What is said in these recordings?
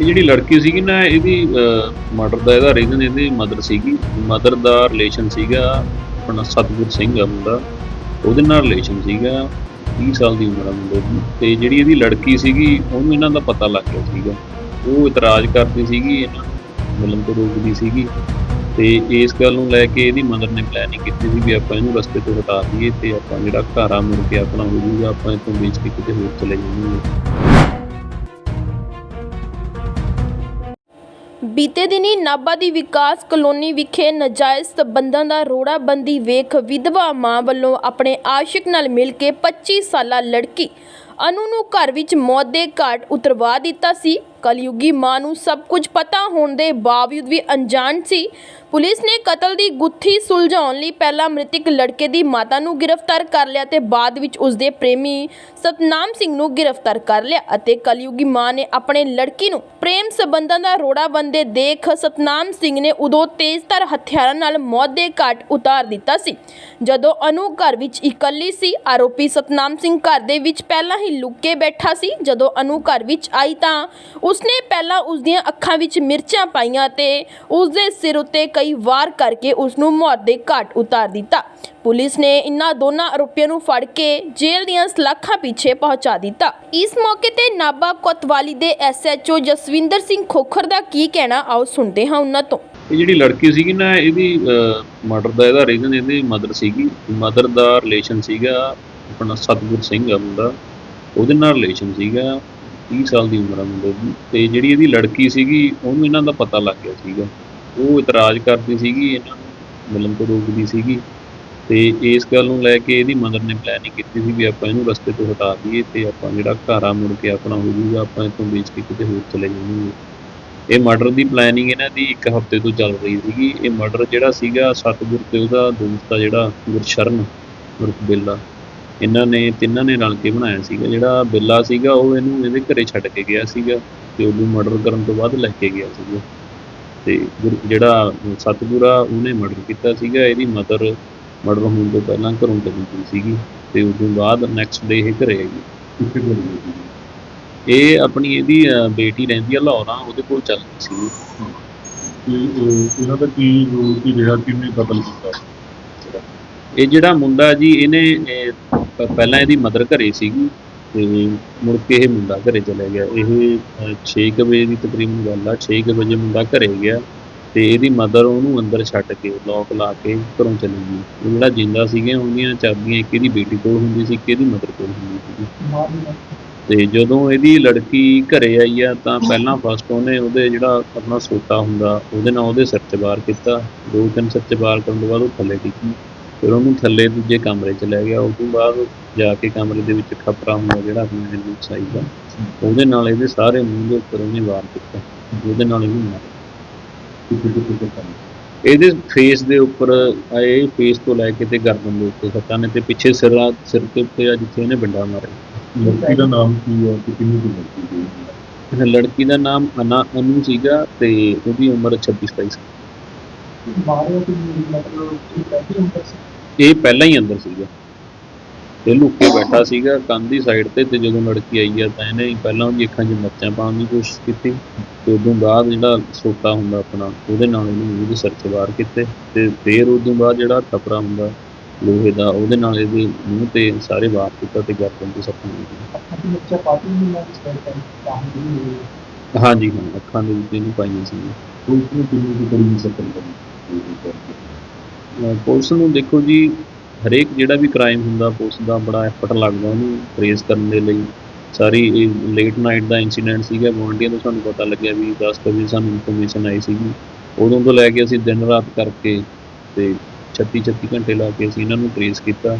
ਇਹ ਜਿਹੜੀ ਲੜਕੀ ਸੀਗੀ ਨਾ ਇਹਦੀ ਮਰਡਰ ਦਾ ਇਹਦਾ ਰੀਜ਼ਨ ਇਹਦੀ ਮਦਰ ਸੀਗੀ। ਮਦਰ ਦਾ ਰਿਲੇਸ਼ਨ ਸੀਗਾ, ਆਪਣਾ ਸਤਗੁਰ ਸਿੰਘ ਆ ਮੁੰਡਾ। ਉਹਦੇ ਨਾਲ ਰਿਲੇਸ਼ਨ ਸੀਗਾ 30 ਸਾਲ ਦੀ ਉਮਰ ਆ ਮੁੰਡੇ ਦੀ। ਤੇ ਜਿਹੜੀ ਇਹਦੀ ਲੜਕੀ ਸੀਗੀ, ਉਹਨੂੰ ਇਹਨਾਂ ਦਾ ਪਤਾ ਲੱਗ ਗਿਆ ਸੀਗਾ। ਉਹ ਇਤਰਾਜ਼ ਕਰਦੀ ਸੀਗੀ, ਇਹਨਾਂ ਨੂੰ ਮਿਲਣ ਤੋਂ ਰੋਕਦੀ ਸੀਗੀ। ਤੇ ਇਸ ਗੱਲ ਨੂੰ ਲੈ ਕੇ ਇਹਦੀ ਮਦਰ ਨੇ ਪਲੈਨਿੰਗ ਕੀਤੀ ਸੀ ਵੀ ਆਪਾਂ ਇਹਨੂੰ ਰਸਤੇ ਤੋਂ ਹਟਾ ਦਈਏ ਤੇ ਆਪਾਂ ਜਿਹੜਾ ਘਰ ਆ ਮੁੜ ਕੇ ਆਪਣਾ ਹੋ ਜਾਊਗਾ, ਆਪਾਂ ਇੱਥੋਂ ਵੇਚ ਕੇ ਕਿਤੇ ਹੋਰ ਚਲੇ ਜਾਵਾਂਗੇ। ਬੀਤੇ ਦਿਨੀਂ ਨਾਭਾ ਦੀ ਵਿਕਾਸ ਕਲੋਨੀ ਵਿਖੇ ਨਾਜਾਇਜ਼ ਸਬੰਧਾਂ ਦਾ ਰੋੜਾਬੰਦੀ ਵੇਖ ਵਿਧਵਾ ਮਾਂ ਵੱਲੋਂ ਆਪਣੇ ਆਸ਼ਿਕ ਨਾਲ ਮਿਲ ਕੇ 25 ਸਾਲਾ ਲੜਕੀ ਅਨੂ ਨੂੰ ਘਰ ਵਿੱਚ ਮੌਤ ਦੇ ਘਾਟ ਉਤਰਵਾ ਦਿੱਤਾ ਸੀ। ਕਲਯੁਗੀ ਮਾਂ ਨੂੰ ਸਭ ਕੁਝ ਪਤਾ ਹੋਣ ਦੇ ਬਾਵਜੂਦ ਵੀ ਅਣਜਾਣ ਸੀ। ਪੁਲਿਸ ਨੇ ਕਤਲ ਦੀ ਗੁੱਥੀ ਸੁਲਝਾਉਣ ਲਈ ਪਹਿਲਾਂ ਮ੍ਰਿਤਕ ਲੜਕੇ ਦੀ ਮਾਤਾ ਨੂੰ ਗ੍ਰਿਫਤਾਰ ਕਰ ਲਿਆ ਤੇ ਬਾਅਦ ਵਿੱਚ ਉਸ ਦੇ ਪ੍ਰੇਮੀ ਸਤਨਾਮ ਸਿੰਘ ਨੂੰ ਗ੍ਰਿਫਤਾਰ ਕਰ ਲਿਆ ਅਤੇ ਕਲਯੁਗੀ ਮਾਂ ਨੇ ਆਪਣੇ ਲੜਕੀ ਨੂੰ ਪ੍ਰੇਮ ਸਬੰਧਾਂ ਦਾ ਰੋੜਾ ਬੰਦੇ ਦੇਖ ਸਤਨਾਮ ਸਿੰਘ ਨੇ ਉਦੋਂ ਤੇਜ਼ਧਾਰ ਹਥਿਆਰਾਂ ਨਾਲ ਮੌਤ ਦੇ ਘਾਟ ਉਤਾਰ ਦਿੱਤਾ ਸੀ। ਜਦੋਂ ਅਨੂ ਘਰ ਵਿੱਚ ਇਕੱਲੀ ਸੀ, ਆਰੋਪੀ ਸਤਨਾਮ ਸਿੰਘ ਘਰ ਦੇ ਵਿੱਚ ਪਹਿਲਾਂ ਹੀ ਲੁੱਕ ਕੇ ਬੈਠਾ ਸੀ। ਜਦੋਂ ਅਨੂ ਘਰ ਵਿੱਚ ਆਈ ਤਾਂ ਉਸਨੇ ਪਹਿਲਾਂ ਉਸ ਅੱਖਾਂ ਵਿੱਚ ਮਿਰਚਾਂ ਪਾਈਆਂ ਤੇ ਉਸ ਸਿਰ ਉੱਤੇ ਕਈ ਵਾਰ ਕਰਕੇ ਉਸ ਮੌਤ ਦੇ ਘਾਟ ਉਤਾਰ ਦਿੱਤਾ। ਪੁਲਿਸ ਨੇ ਇਨ੍ਹਾਂ ਦੋਨਾਂ ਆਰੋਪੀਆਂ ਨੂੰ ਫੜ ਕੇ ਜੇਲ੍ਹ ਦੀਆਂ ਸਲਾਖਾਂ ਪਿੱਛੇ ਪਹੁੰਚਾ ਦਿੱਤਾ। ਇਸ ਮੌਕੇ ਤੇ ਨਾਭਾ ਕੋਤਵਾਲੀ ਦੇ ਐਸਐਚਓ ਜਸਵਿੰਦਰ ਸਿੰਘ ਖੋਖਰ ਦਾ ਕੀ ਕਹਿਣਾ, ਆਓ ਸੁਣਦੇ ਹਾਂ ਉਹਨਾਂ ਤੋਂ। ਇਹ ਜਿਹੜੀ ਲੜਕੀ ਸੀਗੀ ਨਾ ਇਹਦੀ ਮਰਡਰ ਦਾ ਇਹਦਾ ਰੀਜ਼ਨ ਇਹਦੀ ਮਦਰ ਸੀਗੀ। ਮਦਰ ਦਾ ਰਿਲੇਸ਼ਨ ਸੀਗਾ, ਆਪਣਾ ਸਤਗੁਰ ਸਿੰਘ ਆ ਮੁੰਡਾ। ਉਹਦੇ ਨਾਲ ਰਿਲੇਸ਼ਨ ਸੀਗਾ। 30 ਸਾਲ ਦੀ ਉਮਰ ਆ ਮੁੰਡੇ ਦੀ ਤੇ ਜਿਹੜੀ ਇਹਦੀ ਲੜਕੀ ਸੀਗੀ, ਉਹਨੂੰ ਇਹਨਾਂ ਦਾ ਪਤਾ ਲੱਗ ਗਿਆ ਸੀਗਾ। ਉਹ ਇਤਰਾਜ਼ ਕਰਦੀ ਸੀਗੀ, ਇਹਨਾਂ ਨੂੰ ਮਿਲਣ ਤੋਂ ਰੋਕਦੀ ਸੀਗੀ ਤੇ ਇਸ ਗੱਲ ਨੂੰ ਲੈ ਕੇ ਇਹਦੀ ਮਦਰ ਨੇ ਪਲੈਨਿੰਗ ਕੀਤੀ ਸੀ ਵੀ ਆਪਾਂ ਇਹਨੂੰ ਰਸਤੇ ਤੋਂ ਹਟਾ ਦਈਏ ਤੇ ਆਪਾਂ ਜਿਹੜਾ ਘਰ ਆ ਮੁੜ ਕੇ ਆਪਣਾ ਹੋ ਜਾਊਗਾ, ਆਪਾਂ ਇੱਥੋਂ ਵੇਚ ਕੇ ਕਿਤੇ ਹੋਰ ਚਲੇ ਜਾਵਾਂਗੇ। ਇਹ ਮਰਡਰ ਦੀ ਪਲੈਨਿੰਗ ਇਹਨਾਂ ਦੀ ਇੱਕ ਹਫ਼ਤੇ ਤੋਂ ਚੱਲ ਰਹੀ ਸੀਗੀ। ਇਹ ਮਰਡਰ ਜਿਹੜਾ ਸੀਗਾ, ਸਤਗੁਰ ਤੇ ਉਹਦਾ ਦੋਸਤ ਆ ਜਿਹੜਾ ਗੁਰਸ਼ਰਨ ਉਰਫ ਬੇਲਾ ਇਹਨਾਂ ਨੇ ਤਿੰਨਾਂ ਨੇ ਰਲ ਕੇ ਬਣਾਇਆ ਸੀਗਾ। ਜਿਹੜਾ ਬੇਲਾ ਸੀਗਾ ਉਹ ਇਹਨੂੰ ਇਹਦੇ ਘਰੇ ਛੱਡ ਕੇ ਗਿਆ ਸੀਗਾ ਤੇ ਉਹਨੂੰ ਮਰਡਰ ਕਰਨ ਤੋਂ ਬਾਅਦ ਲੈ ਕੇ ਗਿਆ ਸੀਗਾ। ਤੇ ਜਿਹੜਾ ਸਤਗੁਰ ਉਹਨੇ ਮਰਡਰ ਕੀਤਾ ਸੀਗਾ। ਇਹਦੀ ਮਦਰ ਮਰਡਰ ਹੋਣ ਤੋਂ ਪਹਿਲਾਂ ਘਰੋਂ ਚਲੀ ਗਈ ਸੀਗੀ ਤੇ ਉਸ ਤੋਂ ਬਾਅਦ ਨੈਕਸਟ ਡੇ ਇਹ ਘਰੇ ਆਈ। ਇਹ ਆਪਣੀ ਇਹਦੀ ਬੇਟੀ ਰਹਿੰਦੀ ਆ ਲਾਹੌਰਾਂ ਉਹਦੇ ਕੋਲ ਚੱਲ ਗਈ ਸੀ ਇਹਨਾਂ ਦਾ ਕੀ ਰੋਲ ਕੀ ਰਿਹਾ ਕਿੰਨੇ ਕਤਲ ਕੀਤਾ? ਇਹ ਜਿਹੜਾ ਮੁੰਡਾ ਜੀ ਇਹਨੇ ਪਹਿਲਾਂ ਇਹਦੀ ਮਦਰ ਘਰੇ ਸੀਗੀ ਤੇ ਮੁੜ ਕੇ ਇਹ ਮੁੰਡਾ ਘਰੇ ਚਲਾ ਗਿਆ। ਇਹ 6 ਵਜੇ ਦੀ ਤਕਰੀਬਨ ਗੱਲ ਆ 6 ਵਜੇ ਮੁੰਡਾ ਘਰੇ ਗਿਆ ਤੇ ਇਹਦੀ ਮਦਰ ਉਹਨੂੰ ਅੰਦਰ ਛੱਡ ਕੇ ਲੋਕ ਲਾ ਕੇ ਘਰੋਂ ਚਲੀ ਗਈ। ਉਹ ਜਿਹੜਾ ਜਿੰਦਾ ਸੀਗੇ ਉਹਦੀਆਂ ਚਾਬੀਆਂ ਇੱਕ ਇਹਦੀ ਬੇਟੀ ਕੋਲ ਹੁੰਦੀ ਸੀ, ਇੱਕ ਇਹਦੀ ਮਦਰ ਕੋਲ ਹੁੰਦੀ ਸੀ ਤੇ ਜਦੋਂ ਇਹਦੀ ਲੜਕੀ ਘਰੇ ਆਈ ਆ, ਤਾਂ ਪਹਿਲਾਂ ਫਸਟ ਉਹਨੇ ਉਹਦੇ ਜਿਹੜਾ ਆਪਣਾ ਸੋਟਾ ਹੁੰਦਾ, ਉਹਦੇ ਨਾਲ ਉਹਦੇ ਸਿਰ 'ਚ ਵਾਰ ਕੀਤਾ। ਦੋ ਤਿੰਨ ਸਿਰ 'ਚ ਵਾਰ ਕਰਨ ਤੋਂ ਬਾਅਦ ਉਹ ਥੱਲੇ ਡਿੱਗੀ। ਫਿਰ ਉਹਨੂੰ ਥੱਲੇ ਦੂਜੇ ਕਮਰੇ 'ਚ ਲੈ ਗਿਆ ਉਸ ਤੋਂ ਬਾਅਦ ਜਾ ਕੇ ਕਮਰੇ ਦੇ ਵਿੱਚ ਖਪਰਾ ਹੁੰਦਾ ਜਿਹੜਾ ਆਪਣੇ ਹੈਂਡਲ ਸਾਈਜ਼ ਦਾ ਉਹਦੇ ਨਾਲ ਇਹਦੇ ਸਾਰੇ ਮੂੰਹ ਦੇ ਉੱਪਰ ਉਹਨੇ ਵਾਰ ਕੀਤਾ ਉਹਦੇ ਨਾਲ ਇਹਨੂੰ ਮਾਰਿਆ। ਇਹਦੇ ਫੇਸ ਦੇ ਉੱਪਰ ਆ ਇਹ ਫੇਸ ਤੋਂ ਲੈ ਕੇ ਤੇ ਗਰਦਨ ਦੇ ਉੱਤੇ ਸੱਟਾਂ ਨੇ ਤੇ ਪਿੱਛੇ ਸਿਰ ਸਿਰ ਦੇ ਉੱਤੇ ਆ ਜਿੱਥੇ ਇਹਨੇ ਡੰਡਾ ਮਾਰਿਆ। ਲੜਕੀ ਦਾ ਨਾਮ ਕੀ ਹੈ ਤੇ ਕਿੰਨੀ ਕੁ ਲੜਕੀ ਸੀ? ਇਹ ਲੜਕੀ ਦਾ ਨਾਮ ਅਨਾ ਅਨੂ ਸੀਗਾ ਤੇ ਉਹਦੀ ਉਮਰ 26 27 ਸਾਲ ਇਹ ਪਹਿਲਾਂ ਹੀ ਅੰਦਰ ਸੀਗਾ। ਇਹ ਲੁੱਕ ਕੇ ਬੈਠਾ ਸੀਗਾ ਕੰਧ ਦੀ ਸਾਈਡ ਤੇ ਤੇ ਜਦੋਂ ਲੜਕੀ ਆਈ ਆ ਤਾਂ ਇਹਨੇ ਹੀ ਪਹਿਲਾਂ ਉਹਦੀ ਅੱਖਾਂ 'ਚ ਮਿਰਚਾਂ ਪਾਉਣ ਦੀ ਕੋਸ਼ਿਸ਼ ਕੀਤੀ ਤੇ ਉਦੋਂ ਬਾਅਦ ਜਿਹੜਾ ਸੋਟਾ ਹੁੰਦਾ ਆਪਣਾ ਉਹਦੇ ਨਾਲ ਇਹਨੂੰ ਉਹਦੇ ਸਿਰ 'ਚ ਵਾਰ ਕੀਤੇ ਤੇ ਫਿਰ ਉਦੋਂ ਬਾਅਦ ਜਿਹੜਾ ਟਪਰਾ ਹੁੰਦਾ ਲੋਹੇ ਦਾ ਉਹਦੇ ਨਾਲ ਇਹਦੇ ਮੂੰਹ ਤੇ ਸਾਰੇ ਵਾਰ ਕੀਤਾ ਤੇ ਗਰਦਨ ਤੇ ਸੱਟਾਂ ਲੱਗੀਆਂ ਹਾਂਜੀ ਹਾਂ ਅੱਖਾਂ ਦੇ ਵਿੱਚ ਇਹਨੂੰ ਪਾਈਆਂ ਸੀ ਨੇ ਕਿੰਨੀ ਕੁ ਕਰੀ ਸਕਣ ਦਾ ਅਹ ਪੁਲਿਸ ਨੂੰ ਦੇਖੋ ਜੀ, ਹਰੇਕ ਜਿਹੜਾ ਵੀ ਕ੍ਰਾਈਮ ਹੁੰਦਾ, ਪੁਲਿਸ ਦਾ ਬੜਾ ਐਫਰਟ ਲੱਗਦਾ ਉਹਨੂੰ ਟ੍ਰੇਸ ਕਰਨ ਦੇ ਲਈ। ਸਾਰੀ ਇਹ ਲੇਟ ਨਾਈਟ ਦਾ ਇਨਸੀਡੈਂਟ ਸੀਗਾ, ਗੁਆਂਢੀਆਂ ਤੋਂ ਸਾਨੂੰ ਪਤਾ ਲੱਗਿਆ ਵੀ 10 ਵਜੇ ਸਾਨੂੰ ਇਨਫੋਰਮੇਸ਼ਨ ਆਈ ਸੀਗੀ। ਉਦੋਂ ਤੋਂ ਲੈ ਕੇ ਅਸੀਂ ਦਿਨ ਰਾਤ ਕਰਕੇ ਤੇ 36 36 ਘੰਟੇ ਲਾ ਕੇ ਅਸੀਂ ਇਹਨਾਂ ਨੂੰ ਟ੍ਰੇਸ ਕੀਤਾ।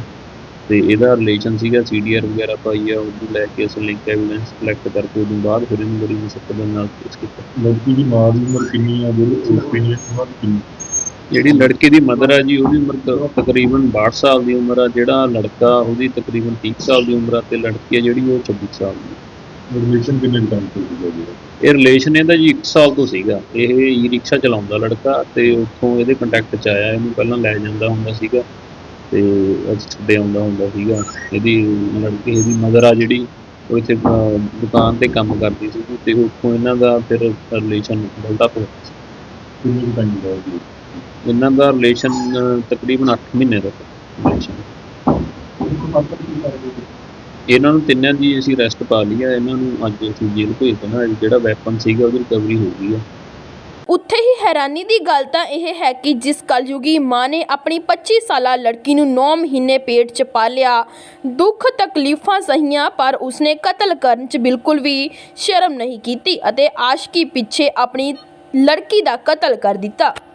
ਤੇ ਇਹਦਾ ਰਿਲੇਸ਼ਨ ਸੀਗਾ ਸੀਡੀਆਰ ਵਗੈਰਾ ਪਾਈ ਆ, ਉਹਨੂੰ ਲੈ ਕੇ ਅਸੀਂ ਲਿੰਕ ਐਵੀਡੈਂਸ ਕਲੈਕਟ ਕਰਕੇ ਉਦੋਂ ਬਾਅਦ ਫਿਰ ਇਹਨੂੰ ਬੜੀ ਮੁਸ਼ਕਲ ਨਾਲ ਟ੍ਰੇਸ ਕੀਤਾ। ਲੜਕੀ ਦੀ ਮਾਂ ਦੀ ਉਮਰ ਕਿੰਨੀ ਹੈ ਜਿਹੜੀ ਲੜਕੀ ਦੀ ਉਮਰ ਕਿੰਨੀ? ਜਿਹੜੀ ਲੜਕੇ ਦੀ ਮਦਰ ਆ ਜੀ ਉਹਦੀ ਉਮਰ ਤਕਰੀਬਨ 62 ਸਾਲ ਦੀ ਉਮਰ ਆ ਜਿਹੜਾ ਲੜਕਾ ਉਹਦੀ ਤਕਰੀਬਨ 30 ਸਾਲ ਦੀ ਉਮਰ ਆ ਤੇ ਲੜਕੀ ਆ ਜਿਹੜੀ ਉਹ 26 ਸਾਲ ਦੀ। ਰਿਲੇਸ਼ਨ ਕਿੰਨੇ ਟਾਈਮ ਤੋਂ ਸੀਗਾ ਜੀ? ਇਹ ਰਿਲੇਸ਼ਨ ਇਹਦਾ ਜੀ 1 ਸਾਲ ਤੋਂ ਸੀਗਾ। ਇਹ ਈ ਰਿਕਸ਼ਾ ਚਲਾਉਂਦਾ ਲੜਕਾ ਤੇ ਉੱਥੋਂ ਇਹਦੇ ਕੰਟੈਕਟ 'ਚ ਆਇਆ ਇਹਨੂੰ ਪਹਿਲਾਂ ਲੈ ਜਾਂਦਾ ਹੁੰਦਾ ਸੀਗਾ ਤੇ ਛੱਡੇ ਆਉਂਦਾ ਹੁੰਦਾ ਸੀਗਾ। ਇਹਦੀ ਲੜਕੀ ਇਹਦੀ ਮਦਰ ਆ ਜਿਹੜੀ ਉਹ ਇੱਥੇ ਦੁਕਾਨ ਤੇ ਕੰਮ ਕਰਦੀ ਸੀ ਤੇ ਉੱਥੋਂ ਇਹਨਾਂ ਦਾ ਫਿਰ ਰਿਲੇਸ਼ਨ ਬਿਲਡਅਪ ਹੋਇਆ। ਸੀ। ਕਿੰਨੇ ਟਾਈਮ ਦਾ ਜੀ? ਇਹਨਾਂ ਦਾ ਰਿਲੇਸ਼ਨ ਤਕਰੀਬਨ 8 ਮਹੀਨੇ ਦਾ ਰਿਲੇਸ਼ਨ ਇਹਨਾਂ ਨੂੰ ਤਿੰਨਾਂ ਦੀ ਅਸੀਂ ਅਰੈਸਟ ਪਾ ਲਈ ਆ। ਇਹਨਾਂ ਨੂੰ ਅੱਜ ਅਸੀਂ ਜੇਲ੍ਹ ਭੇਜ ਦੇਣਾ। ਜਿਹੜਾ ਵੈਪਨ ਸੀਗਾ, ਉਹਦੀ ਰਿਕਵਰੀ ਹੋ ਗਈ ਆ। ਉੱਥੇ ਹੀ ਹੈਰਾਨੀ ਦੀ ਗੱਲ ਤਾਂ ਇਹ ਹੈ ਕਿ ਜਿਸ ਕਲਯੁਗੀ ਮਾਂ ਨੇ ਆਪਣੀ 25 ਸਾਲਾ ਲੜਕੀ ਨੂੰ 9 ਮਹੀਨੇ ਪੇਟ 'ਚ ਪਾਲਿਆ ਦੁੱਖ ਤਕਲੀਫਾਂ ਸਹੀਆਂ, ਪਰ ਉਸਨੇ ਕਤਲ ਕਰਨ 'ਚ ਬਿਲਕੁਲ ਵੀ ਸ਼ਰਮ ਨਹੀਂ ਕੀਤੀ ਅਤੇ ਆਸ਼ਕੀ ਪਿੱਛੇ ਆਪਣੀ ਲੜਕੀ ਦਾ ਕਤਲ ਕਰ ਦਿੱਤਾ।